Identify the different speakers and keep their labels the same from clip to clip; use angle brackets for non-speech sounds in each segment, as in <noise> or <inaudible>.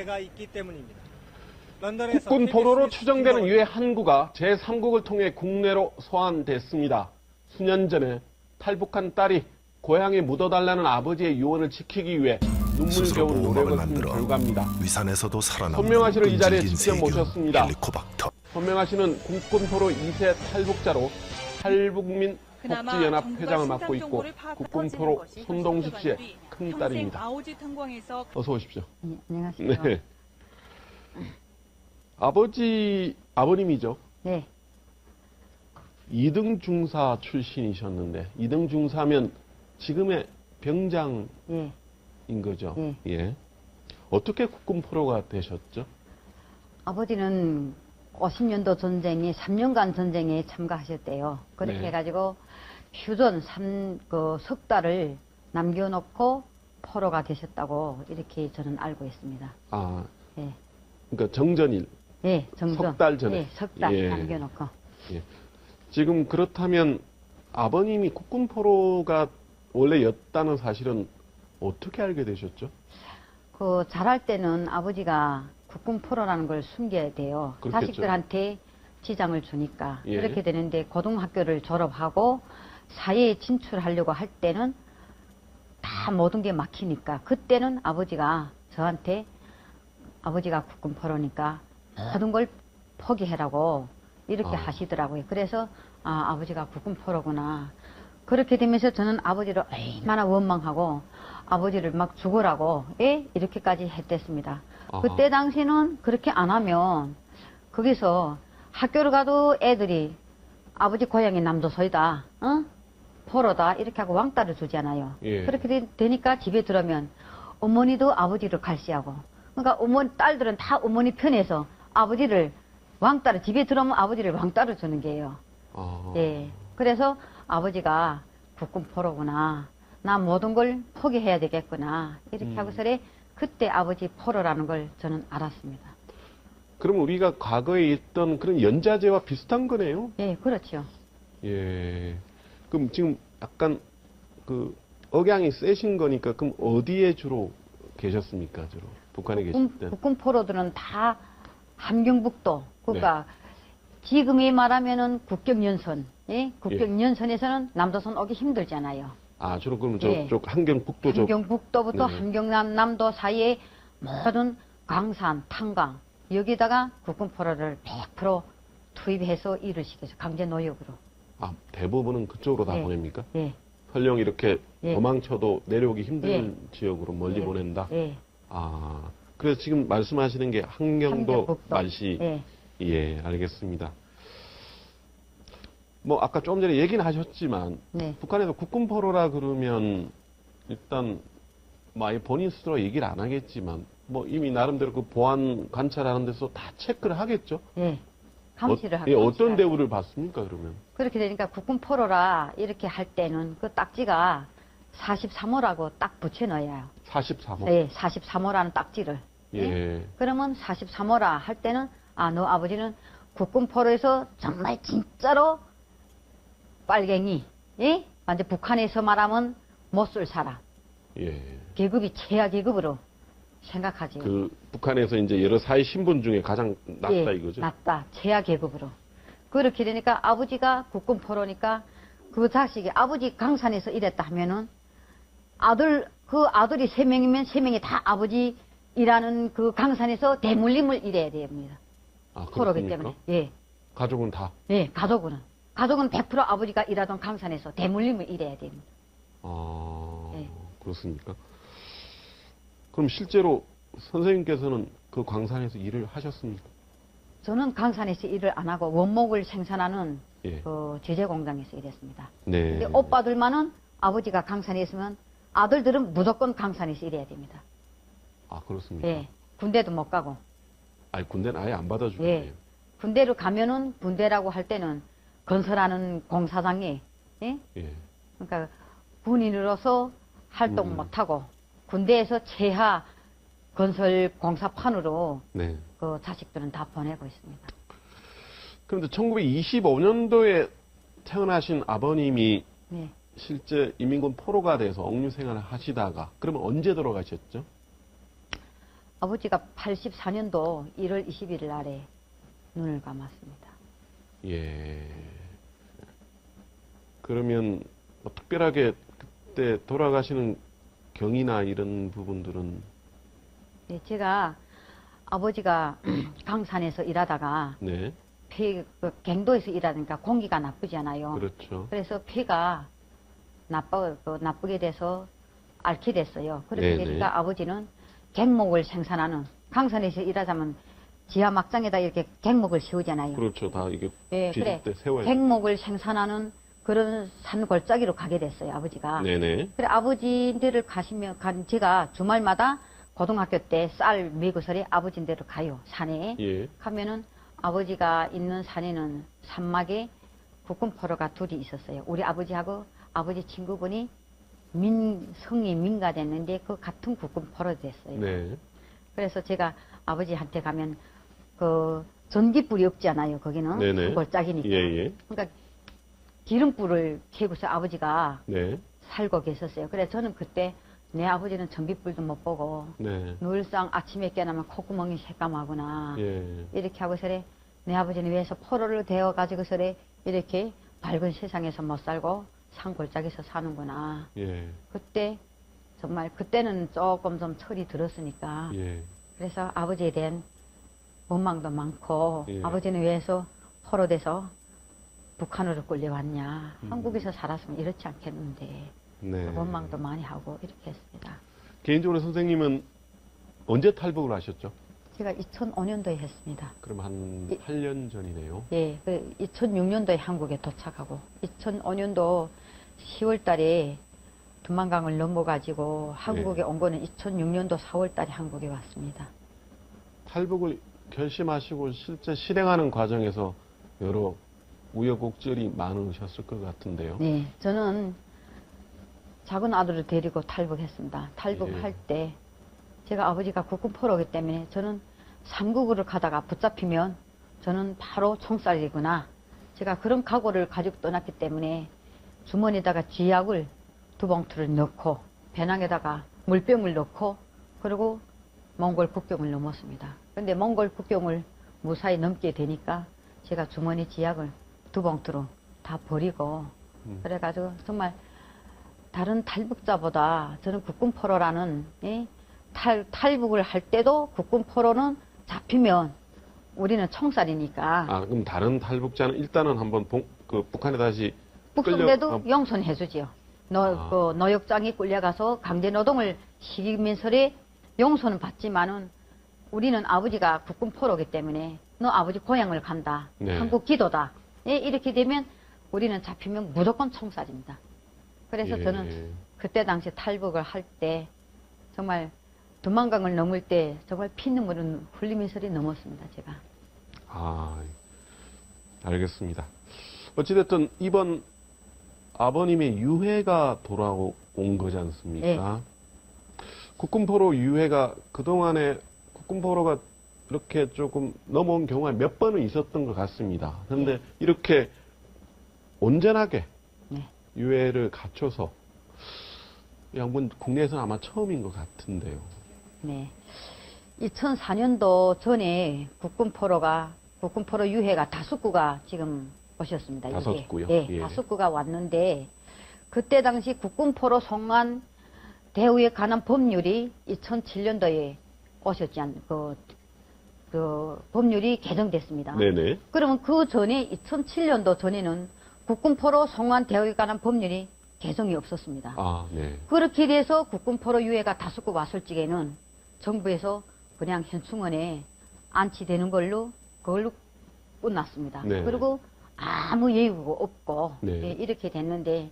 Speaker 1: 데가 있기 때문입니다.
Speaker 2: 국군 포로로 추정되는 유해 항구가 제3국을 통해 국내로 소환됐습니다. 수년 전에 탈북한 딸이 고향에 묻어달라는 아버지의 유언을 지키기 위해 눈물겨운 노력을 쓴
Speaker 3: 만들어
Speaker 2: 결과입니다.
Speaker 3: 위산에서도 살아남는
Speaker 2: 손명아 씨를 이 자리에 직접 모셨습니다.
Speaker 3: 헬리코박터.
Speaker 2: 손명아 씨는 국군 포로 2세 탈북자로 탈북민 복지연합 회장을 맡고 있고 국군 포로 손동식 씨의 큰
Speaker 4: 평생
Speaker 2: 딸입니다.
Speaker 4: 아오지 탄광에서
Speaker 2: 어서 오십시오.
Speaker 5: 네, 안녕하세요.
Speaker 2: 네. 아버지 아버님이죠.
Speaker 5: 네,
Speaker 2: 2등 중사 출신이셨는데 2등 중사면 지금의 병장인
Speaker 5: 예.
Speaker 2: 거죠.
Speaker 5: 예.
Speaker 2: 예. 어떻게 국군 포로가 되셨죠?
Speaker 5: 아버지는 50년도 전쟁에 3년간 전쟁에 참가하셨대요. 그렇게
Speaker 2: 네.
Speaker 5: 해가지고 휴전 3, 그, 석 달을 남겨놓고 포로가 되셨다고 이렇게 저는 알고 있습니다.
Speaker 2: 아,
Speaker 5: 예,
Speaker 2: 그러니까 정전일.
Speaker 5: 예, 정전.
Speaker 2: 석 달 전에.
Speaker 5: 예, 석달
Speaker 2: 예.
Speaker 5: 남겨놓고.
Speaker 2: 지금 그렇다면 아버님이 국군 포로가 원래였다는 사실은 어떻게 알게 되셨죠?
Speaker 5: 그 자랄 때는 아버지가 국군 포로라는 걸 숨겨야 돼요.
Speaker 2: 그렇겠죠.
Speaker 5: 자식들한테 지장을 주니까
Speaker 2: 예.
Speaker 5: 그렇게 되는데 고등학교를 졸업하고 사회에 진출하려고 할 때는 다 모든 게 막히니까 그때는 아버지가 저한테 아버지가 국군 포로니까 모든 걸 포기해라고 이렇게
Speaker 2: 아.
Speaker 5: 하시더라고요. 그래서 아 아버지가 국군 포로구나. 그렇게 되면서 저는 아버지를 얼마나 원망하고 아버지를 막 죽으라고 예 이렇게까지 했댔습니다.
Speaker 2: 아하.
Speaker 5: 그때 당시는 그렇게 안 하면 거기서 학교를 가도 애들이 아버지 고향이 남도서이다, 어? 포로다 이렇게 하고 왕따를 주잖아요.
Speaker 2: 예.
Speaker 5: 그렇게 되, 되니까 집에 들어오면 어머니도 아버지를 갈시하고, 그러니까 어머니 딸들은 다 어머니 편에서 아버지를 왕따를 집에 들어오면 아버지를 왕따를 주는 게예요.
Speaker 2: 아,
Speaker 5: 예. 그래서 아버지가 국군 포로구나. 나 모든 걸 포기해야 되겠구나. 이렇게
Speaker 2: 음.
Speaker 5: 하고서래 그때 아버지 포로라는 걸 저는 알았습니다.
Speaker 2: 그럼 우리가 과거에 있던 그런 연자제와 비슷한 거네요.
Speaker 5: 예, 그렇죠.
Speaker 2: 예. 그럼 지금 약간 그 억양이 세신 거니까 그럼 어디에 주로 계셨습니까? 주로 북한에 계실 때.
Speaker 5: 국군 포로들은 다 함경북도, 그러니까 지금에 말하면은 국경연선, 예? 국경연선에서는 남도선 오기 힘들잖아요.
Speaker 2: 아 주로 그러면
Speaker 5: 예.
Speaker 2: 저쪽 한경북도 쪽.
Speaker 5: 함경북도부터
Speaker 2: 네.
Speaker 5: 함경남 남도 사이에 모든 강산, 탄광 여기다가 국군 포로를 100% 투입해서 일을 시켜서 강제 노역으로.
Speaker 2: 아 대부분은 그쪽으로 다
Speaker 5: 예.
Speaker 2: 보냅니까?
Speaker 5: 예,
Speaker 2: 설령 이렇게
Speaker 5: 예.
Speaker 2: 도망쳐도 내려오기 힘든
Speaker 5: 예.
Speaker 2: 지역으로 멀리
Speaker 5: 예.
Speaker 2: 보낸다.
Speaker 5: 예.
Speaker 2: 아 그래서 지금 말씀하시는 게 한경도
Speaker 5: 함경북도.
Speaker 2: 말시.
Speaker 5: 예.
Speaker 2: 예, 알겠습니다. 뭐 아까 조금 전에 얘기는 하셨지만
Speaker 5: 네.
Speaker 2: 북한에서 국군 포로라 그러면 일단 뭐 아예 본인 스스로 얘기를 안 하겠지만 뭐 이미 나름대로 그 보안 관찰하는 데서 다 체크를 하겠죠.
Speaker 5: 예. 감시를
Speaker 2: 어,
Speaker 5: 하고.
Speaker 2: 예, 어떤 대우를 받습니까 그러면?
Speaker 5: 그렇게 되니까 국군 포로라 이렇게 할 때는 그 딱지가 43호라고 딱 붙여 넣어요.
Speaker 2: 43호.
Speaker 5: 예, 43호라는 딱지를.
Speaker 2: 예.
Speaker 5: 그러면 43호라 할 때는 아, 너 아버지는 국군 포로에서 정말 진짜로 빨갱이, 예? 완전 북한에서 말하면 못쓸 사람.
Speaker 2: 예.
Speaker 5: 계급이 최하 계급으로 생각하지.
Speaker 2: 그 북한에서 이제 여러 사회 신분 중에 가장 낮다
Speaker 5: 예,
Speaker 2: 이거죠.
Speaker 5: 낮다. 최하 계급으로. 그렇게 되니까 아버지가 국군 포로니까 그 자식이 아버지 강산에서 일했다 하면은 아들, 그 아들이 세 명이면 세 명이 다 아버지 일하는 그 강산에서 대물림을 일해야 됩니다.
Speaker 2: 아,
Speaker 5: 포로기? 때문에. 예.
Speaker 2: 가족은 다.
Speaker 5: 예, 가족은. 가족은 100% 아버지가 일하던 강산에서 대물림을 일해야 됩니다.
Speaker 2: 아,
Speaker 5: 예.
Speaker 2: 그렇습니까? 그럼 실제로 선생님께서는 그 광산에서 일을 하셨습니까?
Speaker 5: 저는 강산에서 일을 안 하고 원목을 생산하는
Speaker 2: 예.
Speaker 5: 그 제재 공장에서 일했습니다.
Speaker 2: 네.
Speaker 5: 근데 오빠들만은 아버지가 강산에 있으면 아들들은 무조건 강산에서 일해야 됩니다.
Speaker 2: 아, 그렇습니까?
Speaker 5: 예. 군대도 못 가고.
Speaker 2: 아니, 군대는 아예 안 받아주네요.
Speaker 5: 예. 군대로 가면은 군대라고 할 때는 건설하는 공사장에 예?
Speaker 2: 예.
Speaker 5: 그러니까 군인으로서 활동
Speaker 2: 음.
Speaker 5: 못 하고 군대에서 최하 건설 공사판으로
Speaker 2: 네.
Speaker 5: 그 자식들은 다 보내고 있습니다.
Speaker 2: 그런데 1925년도에 태어나신 아버님이
Speaker 5: 네.
Speaker 2: 실제 이민군 포로가 돼서 억류 생활을 하시다가 그러면 언제 돌아가셨죠?
Speaker 5: 아버지가 84년도 1월 21일 날에 눈을 감았습니다.
Speaker 2: 예. 그러면 뭐 특별하게 그때 돌아가시는 경이나 이런 부분들은
Speaker 5: 네, 제가 아버지가 <clears throat> 강산에서 일하다가
Speaker 2: 네.
Speaker 5: 폐, 그 갱도에서 일하니까 공기가 나쁘잖아요.
Speaker 2: 그렇죠.
Speaker 5: 그래서 폐가 나빠, 그 나쁘게 돼서 앓게 됐어요. 그렇게
Speaker 2: 네네.
Speaker 5: 되니까 아버지는 갱목을 생산하는 강산에서 일하자면 지하 막장에다 이렇게 갱목을 씌우잖아요.
Speaker 2: 그렇죠. 다 이게
Speaker 5: 예,
Speaker 2: 뒤질
Speaker 5: 그래.
Speaker 2: 때 세워야
Speaker 5: 갱목을 생산하는 그런 산 골짜기로 가게 됐어요, 아버지가.
Speaker 2: 네네.
Speaker 5: 그래 아버지인데를 가시면 간 제가 주말마다 고등학교 때쌀 메고서리 아버지인데로 가요 산에
Speaker 2: 예.
Speaker 5: 가면은 아버지가 있는 산에는 산막에 국군포로가 둘이 있었어요. 우리 아버지하고 아버지 친구분이 민 성이 민가됐는데 그 같은 국군포로 됐어요.
Speaker 2: 네.
Speaker 5: 그래서 제가 아버지한테 가면 그 전기불이 없잖아요. 거기는
Speaker 2: 네네.
Speaker 5: 산 골짜기니까.
Speaker 2: 예, 예.
Speaker 5: 그러니까 기름불을 켜고서 아버지가
Speaker 2: 네.
Speaker 5: 살고 계셨어요. 그래 저는 그때 내 아버지는 전기불도 못 보고
Speaker 2: 네.
Speaker 5: 늘상 아침에 깨나면 콧구멍이 새까마구나
Speaker 2: 예.
Speaker 5: 이렇게 하고 서래 내 아버지는 위에서 포로를 대어 가지고 서래 이렇게 밝은 세상에서 못 살고 산골짜기에서 사는구나.
Speaker 2: 예.
Speaker 5: 그때 정말 그때는 조금 좀 철이 들었으니까
Speaker 2: 예.
Speaker 5: 그래서 아버지에 대한 원망도 많고
Speaker 2: 예.
Speaker 5: 아버지는 왜서 포로 돼서 북한으로 끌려왔냐
Speaker 2: 음.
Speaker 5: 한국에서 살았으면 이렇지 않겠는데
Speaker 2: 네.
Speaker 5: 원망도 많이 하고 이렇게 했습니다.
Speaker 2: 개인적으로 선생님은 언제 탈북을 하셨죠?
Speaker 5: 제가 2005년도에 했습니다.
Speaker 2: 그럼 한
Speaker 5: 예.
Speaker 2: 8년 전이네요.
Speaker 5: 예, 그 2006년도에 한국에 도착하고 2005년도 10월 달에 두만강을 넘어가지고 한국에
Speaker 2: 예.
Speaker 5: 온 거는 2006년도 4월 달에 한국에 왔습니다.
Speaker 2: 탈북을 결심하시고 실제 실행하는 과정에서 여러 우여곡절이 많으셨을 것 같은데요.
Speaker 5: 네, 저는 작은 아들을 데리고 탈북했습니다. 탈북할
Speaker 2: 예.
Speaker 5: 때 제가 아버지가 국군 포로기 때문에 저는 삼국으로 가다가 붙잡히면 저는 바로 총살이구나. 제가 그런 각오를 가지고 떠났기 때문에 주머니에다가 쥐약을 두 봉투를 넣고 배낭에다가 물병을 넣고 그리고 몽골 국경을 넘었습니다. 근데 몽골 국경을 무사히 넘게 되니까 제가 주머니 쥐약을 두 봉투로 다 버리고
Speaker 2: 음.
Speaker 5: 그래가지고 정말 다른 탈북자보다 저는 국군 포로라는 예? 탈, 탈북을 할 때도 국군 포로는 잡히면 우리는 총살이니까
Speaker 2: 아, 그럼 다른 탈북자는 일단은 한번 봉- 그 북한에 다시
Speaker 5: 북송돼도
Speaker 2: 끌려- 아.
Speaker 5: 용서해주지요. 너,
Speaker 2: 아.
Speaker 5: 그 노역장에 끌려가서 강제 노동을 시키면서래 용서는 받지만은 우리는 아버지가 국군 포로기 때문에 너 아버지 고향을 간다.
Speaker 2: 네.
Speaker 5: 한국 기도다. 예, 이렇게 되면 우리는 잡히면 무조건 총살입니다. 그래서
Speaker 2: 예.
Speaker 5: 저는 그때 당시 탈북을 할 때 정말 두만강을 넘을 때 정말 피눈물은 흘리면서 넘었습니다. 제가.
Speaker 2: 아, 알겠습니다. 어찌됐든 이번 아버님의 유해가 돌아온 거지 않습니까? 국군포로 유해가 그동안에 국군포로가 이렇게 조금 넘어온 경우가 몇 번은 있었던 것 같습니다. 그런데 이렇게 온전하게
Speaker 5: 네.
Speaker 2: 유해를 갖춰서 이 양분 국내에서는 아마 처음인 것 같은데요.
Speaker 5: 네. 2004년도 전에 국군포로가 국군포로 유해가 다섯 구가 지금 오셨습니다.
Speaker 2: 다섯
Speaker 5: 이게.
Speaker 2: 구요?
Speaker 5: 네,
Speaker 2: 예.
Speaker 5: 다섯 구가 왔는데 그때 당시 국군포로 송환 대우에 관한 법률이 2007년도에 오셨지 않, 그, 그 법률이 개정됐습니다.
Speaker 2: 네네.
Speaker 5: 그러면 그 전에 2007년도 전에는 국군포로 송환 대우에 관한 법률이 개정이 없었습니다.
Speaker 2: 아, 네.
Speaker 5: 그렇게 돼서 국군포로 유해가 다섯 구 왔을 적에는 정부에서 그냥 현충원에 안치되는 걸로 그걸로 끝났습니다.
Speaker 2: 네.
Speaker 5: 그리고 아무 예우가 없고
Speaker 2: 네.
Speaker 5: 예, 이렇게 됐는데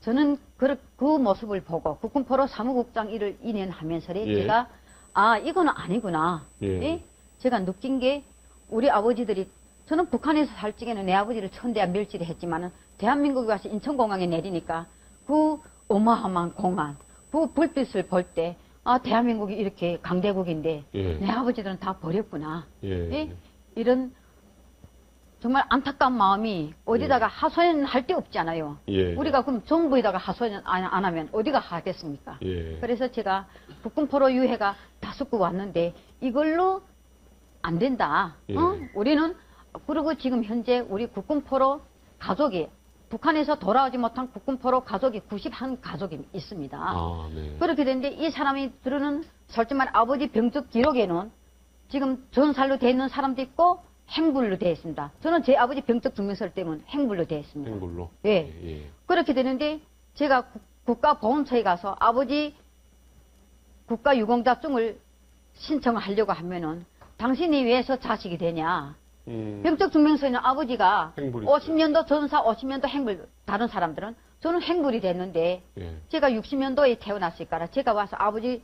Speaker 5: 저는 그, 그 모습을 보고 국군포로 사무국장 일을 2년 하면서
Speaker 2: 예.
Speaker 5: 제가 아 이거는 아니구나.
Speaker 2: 예.
Speaker 5: 예? 제가 느낀 게 우리 아버지들이 저는 북한에서 살 적에는 내 아버지를 천대야 멸치를 했지만은 대한민국에 와서 인천공항에 내리니까 그 어마어마한 공항, 그 불빛을 볼 때 아 대한민국이 이렇게 강대국인데
Speaker 2: 예.
Speaker 5: 내 아버지들은 다 버렸구나.
Speaker 2: 예.
Speaker 5: 예? 이런 정말 안타까운 마음이 어디다가 하소연할 데 없잖아요.
Speaker 2: 예.
Speaker 5: 우리가 그럼 정부에다가 하소연 안, 안 하면 어디가 하겠습니까?
Speaker 2: 예.
Speaker 5: 그래서 제가 국군포로 유해가 다섯 구 왔는데 이걸로 안 된다.
Speaker 2: 예.
Speaker 5: 어? 우리는 그리고 지금 현재 우리 국군포로 가족이 북한에서 돌아오지 못한 국군포로 가족이 91 가족이 있습니다.
Speaker 2: 아, 네.
Speaker 5: 그렇게 되는데 이 사람이 들으는 솔직히 말 아버지 병적 기록에는 지금 전살로 돼 있는 사람도 있고 행불로 되어 있습니다. 저는 제 아버지 병적 증명서를 때문에 행불로 되어 있습니다.
Speaker 2: 행불로.
Speaker 5: 예.
Speaker 2: 예.
Speaker 5: 그렇게 되는데 제가 국- 국가보훈처에 가서 아버지 국가유공자증을 신청을 하려고 하면은 당신이 왜서 자식이 되냐?
Speaker 2: 음,
Speaker 5: 병적 증명서에는 아버지가
Speaker 2: 행불이
Speaker 5: 50년도 전사, 50년도 행불, 다른 사람들은 저는 행불이 됐는데
Speaker 2: 예.
Speaker 5: 제가 60년도에 태어났으니까 제가 와서 아버지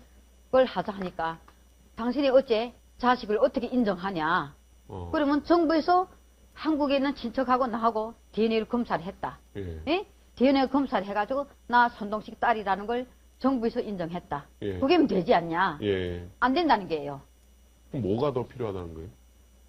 Speaker 5: 걸 하자 하니까 당신이 어째 자식을 어떻게 인정하냐?
Speaker 2: 어,
Speaker 5: 그러면 정부에서 한국에 있는 친척하고 나하고 DNA를 검사를 했다.
Speaker 2: 예.
Speaker 5: 예? DNA 검사를 해가지고 나 손동식 딸이라는 걸 정부에서 인정했다.
Speaker 2: 예.
Speaker 5: 그게 되지 않냐?
Speaker 2: 예.
Speaker 5: 안 된다는 게예요.
Speaker 2: 그럼 뭐가 더 필요하다는 거예요?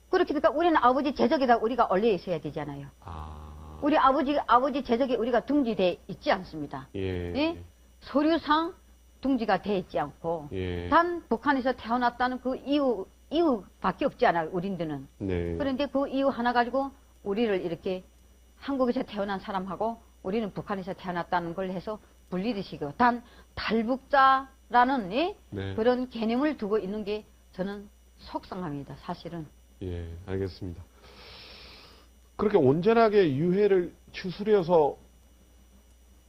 Speaker 5: 그렇게 되니까 우리는 아버지 재적에다 우리가 얼려 있어야 되잖아요.
Speaker 2: 아.
Speaker 5: 우리 아버지 아버지 재적에 우리가 등기돼 있지 않습니다.
Speaker 2: 예.
Speaker 5: 예? 서류상 등기가 돼 있지 않고
Speaker 2: 예.
Speaker 5: 단 북한에서 태어났다는 그 이유 이유밖에 없지 않아요. 우린들은.
Speaker 2: 네.
Speaker 5: 그런데 그 이유 하나 가지고 우리를 이렇게 한국에서 태어난 사람하고 우리는 북한에서 태어났다는 걸 해서 분리되시고 단 탈북자라는 예?
Speaker 2: 네.
Speaker 5: 그런 개념을 두고 있는 게 저는 속상합니다. 사실은.
Speaker 2: 예, 알겠습니다. 그렇게 온전하게 유해를 추스려서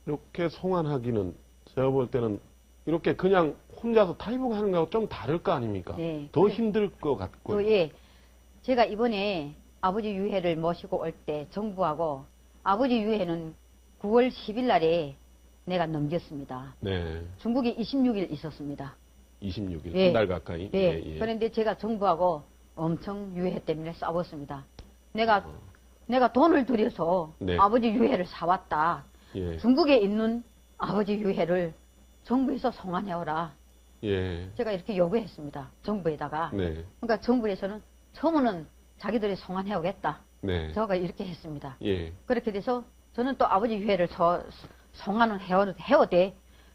Speaker 2: 이렇게 송환하기는 제가 볼 때는 이렇게 그냥 혼자서 탈북하는 거하고 좀 다를 거 아닙니까?
Speaker 5: 네.
Speaker 2: 더 힘들 것 같고.
Speaker 5: 그, 예. 제가 이번에 아버지 유해를 모시고 올 때 정부하고 아버지 유해는 9월 10일 날에 내가 넘겼습니다.
Speaker 2: 네.
Speaker 5: 중국에 26일 있었습니다.
Speaker 2: 26일,
Speaker 5: 예.
Speaker 2: 한달 가까이.
Speaker 5: 네.
Speaker 2: 예, 예.
Speaker 5: 그런데 제가 정부하고 엄청 유해 때문에 싸웠습니다. 내가
Speaker 2: 어,
Speaker 5: 내가 돈을 들여서
Speaker 2: 네.
Speaker 5: 아버지 유해를 사왔다.
Speaker 2: 예.
Speaker 5: 중국에 있는 아버지 유해를 정부에서 송환해오라.
Speaker 2: 예.
Speaker 5: 제가 이렇게 요구했습니다. 정부에다가.
Speaker 2: 네.
Speaker 5: 그러니까 정부에서는 처음에는 자기들이 송환해오겠다.
Speaker 2: 네.
Speaker 5: 제가 이렇게 했습니다.
Speaker 2: 예.
Speaker 5: 그렇게 돼서 저는 또 아버지 유해를 저 송환을 해오, 해오되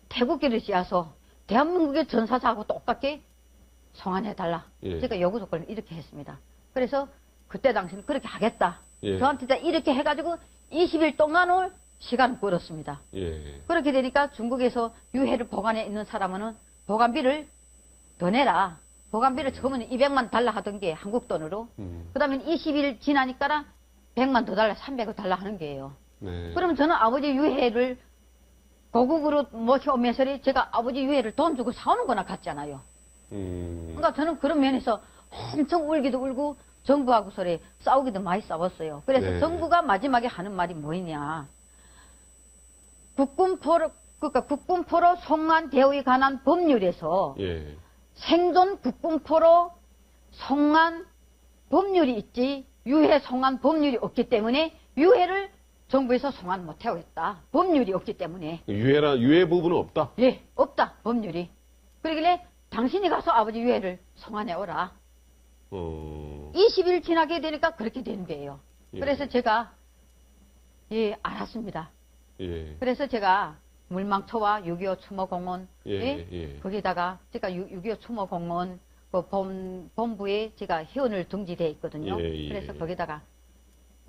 Speaker 5: 태국기를 씌어서 대한민국의 전사자하고 똑같게 송환해달라.
Speaker 2: 예.
Speaker 5: 제가 요구 조건을 이렇게 했습니다. 그래서 그때 당시는 그렇게 하겠다.
Speaker 2: 예.
Speaker 5: 저한테 진짜 이렇게 해가지고 20일 동안을 시간을 끌었습니다.
Speaker 2: 예.
Speaker 5: 그렇게 되니까 중국에서 유해를 보관해 있는 사람은 보관비를 더 내라. 보관비를 처음에는 200만 달라 하던 게 한국 돈으로.
Speaker 2: 음.
Speaker 5: 그 다음에 20일 지나니까 100만 더 달라, 300을 달라 하는 거예요.
Speaker 2: 네.
Speaker 5: 그러면 저는 아버지 유해를 고국으로 모셔오면서 제가 아버지 유해를 돈 주고 사오는 거나 같잖아요.
Speaker 2: 음.
Speaker 5: 그러니까 저는 그런 면에서 엄청 울기도 울고 정부하고 소리 싸우기도 많이 싸웠어요. 그래서
Speaker 2: 네.
Speaker 5: 정부가 마지막에 하는 말이 뭐냐. 국군포로, 그러니까 국군포로 송환 대우에 관한 법률에서
Speaker 2: 예.
Speaker 5: 생존 국군포로 송환 법률이 있지 유해 송환 법률이 없기 때문에 유해를 정부에서 송환 못하고 있다. 법률이 없기 때문에.
Speaker 2: 유해라, 유해 부분은 없다?
Speaker 5: 예, 없다. 법률이. 그러길래 당신이 가서 아버지 유해를 송환해 오라.
Speaker 2: 어.
Speaker 5: 20일 지나게 되니까 그렇게 되는 거예요.
Speaker 2: 예.
Speaker 5: 그래서 제가 예, 알았습니다.
Speaker 2: 예.
Speaker 5: 그래서 제가 물망초와 6.25 추모공원
Speaker 2: 예, 예.
Speaker 5: 거기다가 제가 6.25 추모공원 그 본, 본부에 제가 회원을 등기돼 있거든요.
Speaker 2: 예, 예.
Speaker 5: 그래서 거기다가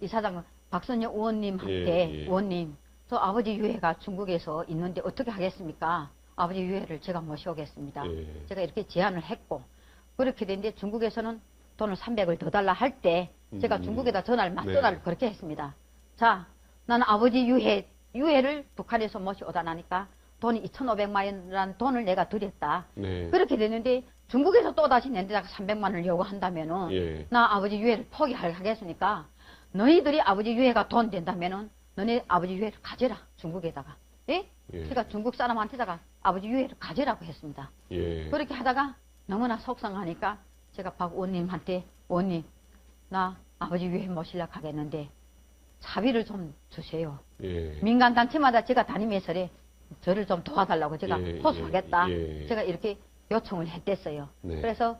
Speaker 5: 이사장 박선영 의원님한테
Speaker 2: 예, 예.
Speaker 5: 의원님 저 아버지 유해가 중국에서 있는데 어떻게 하겠습니까? 아버지 유해를 제가 모셔오겠습니다.
Speaker 2: 예.
Speaker 5: 제가 이렇게 제안을 했고 그렇게 됐는데 중국에서는 돈을 300을 더 달라 할 때 제가
Speaker 2: 음.
Speaker 5: 중국에다 전화를 막
Speaker 2: 네.
Speaker 5: 전화를 그렇게 했습니다. 자, 나는 아버지 유해 유해를 북한에서 모셔오다 나니까 돈이 2,500만 원이라는 돈을 내가 드렸다.
Speaker 2: 네.
Speaker 5: 그렇게 됐는데 중국에서 또 다시 내다가 300만 원을 요구한다면은
Speaker 2: 예.
Speaker 5: 나 아버지 유해를 포기하겠으니까 너희들이 아버지 유해가 돈 된다면은 너네 아버지 유해를 가져라 중국에다가 예?
Speaker 2: 예.
Speaker 5: 제가 중국 사람한테다가 아버지 유해를 가져라고 했습니다.
Speaker 2: 예.
Speaker 5: 그렇게 하다가 너무나 속상하니까 제가 박 의원님한테 의원님 나 아버지 유해 모시려고 하겠는데 자비를 좀 주세요.
Speaker 2: 예.
Speaker 5: 민간 단체마다 제가 다니면서래 저를 좀 도와달라고 제가
Speaker 2: 예,
Speaker 5: 호소하겠다.
Speaker 2: 예, 예.
Speaker 5: 제가 이렇게 요청을 했댔어요.
Speaker 2: 네.
Speaker 5: 그래서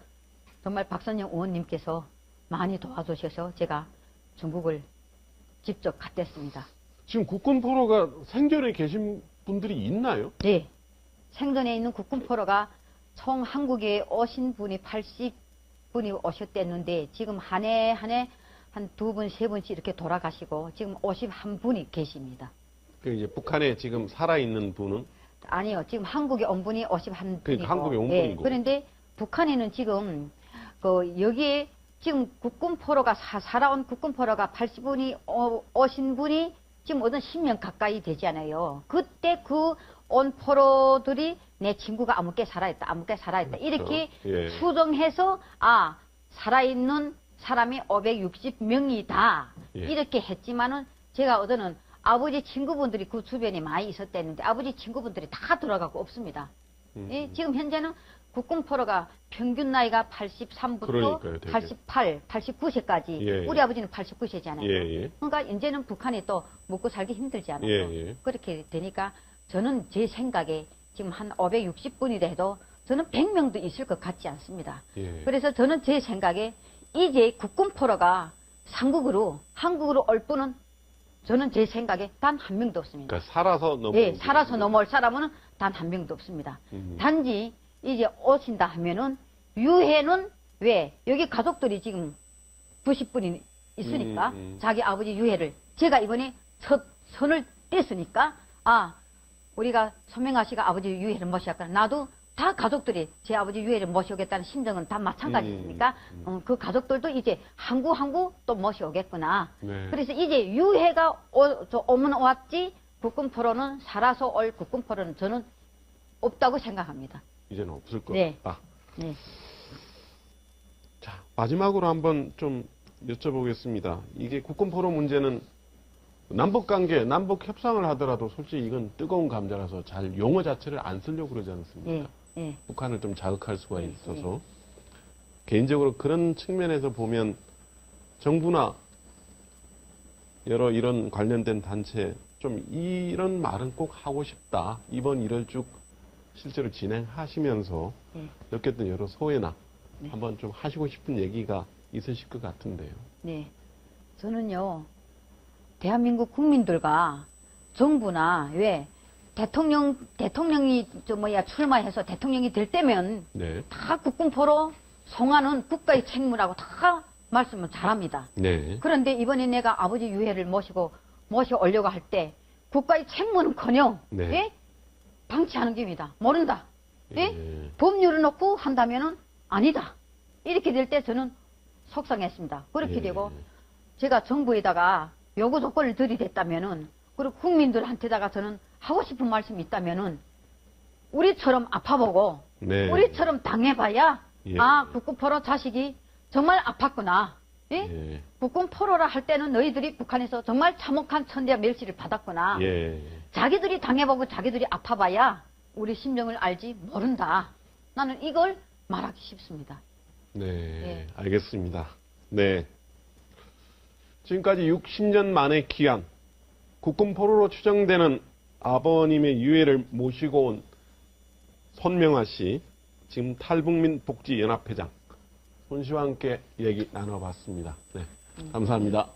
Speaker 5: 정말 박선영 의원님께서 많이 도와주셔서 제가 중국을 직접 갔댔습니다.
Speaker 2: 지금 국군 포로가 생존에 계신 분들이 있나요?
Speaker 5: 네. 생전에 있는 국군 포로가 총 한국에 오신 분이 80분이 오셨댔는데 지금 한 해 한 해 한 두 분, 세 분씩 이렇게 돌아가시고 지금 51분이 계십니다.
Speaker 2: 그 이제 북한에 지금 살아있는 분은
Speaker 5: 아니요, 지금 한국에 온 분이 51분이고.
Speaker 2: 그러니까 한국에 온 분이고.
Speaker 5: 그런데 북한에는 지금 그 여기에 지금 국군 포로가 사, 살아온 국군 포로가 80분이 오신 분이 지금 어떤 10년 가까이 되잖아요. 그때 그 온 포로들이 내 친구가 아무개 살아있다, 아무개 살아있다.
Speaker 2: 그렇죠.
Speaker 5: 이렇게
Speaker 2: 예.
Speaker 5: 수정해서 아 살아있는 사람이 560명이다.
Speaker 2: 예.
Speaker 5: 이렇게 했지만은 제가 어제는 아버지 친구분들이 그 주변에 많이 있었대는데 아버지 친구분들이 다 돌아가고 없습니다.
Speaker 2: 음.
Speaker 5: 예, 지금 현재는 국군포로가 평균 나이가 83부터
Speaker 2: 그러니까요, 되게.
Speaker 5: 88, 89세까지
Speaker 2: 예,
Speaker 5: 우리
Speaker 2: 예.
Speaker 5: 아버지는 89세잖아요.
Speaker 2: 예, 예.
Speaker 5: 그러니까 이제는 북한이 또 먹고 살기 힘들지 않아요.
Speaker 2: 예, 예.
Speaker 5: 그렇게 되니까 저는 제 생각에 지금 한 560분이 돼도 저는 100명도 있을 것 같지 않습니다.
Speaker 2: 예.
Speaker 5: 그래서 저는 제 생각에 이제 국군포로가 삼국으로 한국으로 올 분은 저는 제 생각에 단 한 명도 없습니다.
Speaker 2: 그러니까 살아서 넘어.
Speaker 5: 예, 살아서 넘어올 사람은 단 한 명도 없습니다.
Speaker 2: 음.
Speaker 5: 단지 이제 오신다 하면은 유해는 왜 여기 가족들이 지금 90분이 있으니까
Speaker 2: 음, 음.
Speaker 5: 자기 아버지 유해를 제가 이번에 첫 선을 뗐으니까 아 우리가 손명아 씨가 아버지 유해를 모시었거나 나도 다 가족들이 제 아버지 유해를 모셔오겠다는 심정은 다 마찬가지니까
Speaker 2: 음,
Speaker 5: 어, 그 가족들도 이제 한구 한구 또 모셔오겠구나.
Speaker 2: 네.
Speaker 5: 그래서 이제 유해가 오, 저 오면 왔지 국군 포로는 살아서 올 국군 포로는 저는 없다고 생각합니다.
Speaker 2: 이제는 없을 것
Speaker 5: 네.
Speaker 2: 같다.
Speaker 5: 네.
Speaker 2: 자, 마지막으로 한번 좀 여쭤보겠습니다. 이게 국군 포로 문제는 남북 관계, 남북 협상을 하더라도 솔직히 이건 뜨거운 감자라서 잘 용어 자체를 안 쓰려고 그러지 않습니까?
Speaker 5: 예, 예,
Speaker 2: 북한을 좀 자극할 수가
Speaker 5: 네,
Speaker 2: 있어서 개인적으로 그런 측면에서 보면 정부나 여러 이런 관련된 단체 좀 이런 말은 꼭 하고 싶다. 이번 일을 쭉 실제로 진행하시면서
Speaker 5: 예.
Speaker 2: 느꼈던 여러 소회나
Speaker 5: 네.
Speaker 2: 한번 좀 하시고 싶은 얘기가 있으실 것 같은데요.
Speaker 5: 네. 저는요, 대한민국 국민들과 정부나 왜 대통령, 대통령이 저 뭐야 출마해서 대통령이 될 때면
Speaker 2: 네.
Speaker 5: 다 국군포로 송하는 국가의 책무라고 다 말씀을 잘합니다.
Speaker 2: 네.
Speaker 5: 그런데 이번에 내가 아버지 유해를 모시고 모셔 오려고 할 때 국가의 책무는커녕
Speaker 2: 네.
Speaker 5: 예? 방치하는 겁니다. 모른다. 예?
Speaker 2: 예.
Speaker 5: 법률을 놓고 한다면은 아니다. 이렇게 될 때 저는 속상했습니다. 그렇게
Speaker 2: 예.
Speaker 5: 되고 제가 정부에다가 요구 조건을 들이댔다면은 그리고 국민들한테다가 저는 하고 싶은 말씀이 있다면은 우리처럼 아파보고
Speaker 2: 네.
Speaker 5: 우리처럼 당해봐야
Speaker 2: 예.
Speaker 5: 아 국군포로 자식이 정말 아팠구나. 예?
Speaker 2: 예.
Speaker 5: 국군포로라 할 때는 너희들이 북한에서 정말 참혹한 천대와 멸시를 받았구나.
Speaker 2: 예.
Speaker 5: 자기들이 당해보고 자기들이 아파봐야 우리 심정을 알지 모른다. 나는 이걸 말하기 쉽습니다.
Speaker 2: 네,
Speaker 5: 예.
Speaker 2: 알겠습니다. 네. 지금까지 60년 만에 귀한 국군 포로로 추정되는 아버님의 유해를 모시고 온 손명아 씨, 지금 탈북민 복지연합회장 손 씨와 함께 얘기 나눠봤습니다. 네, 감사합니다.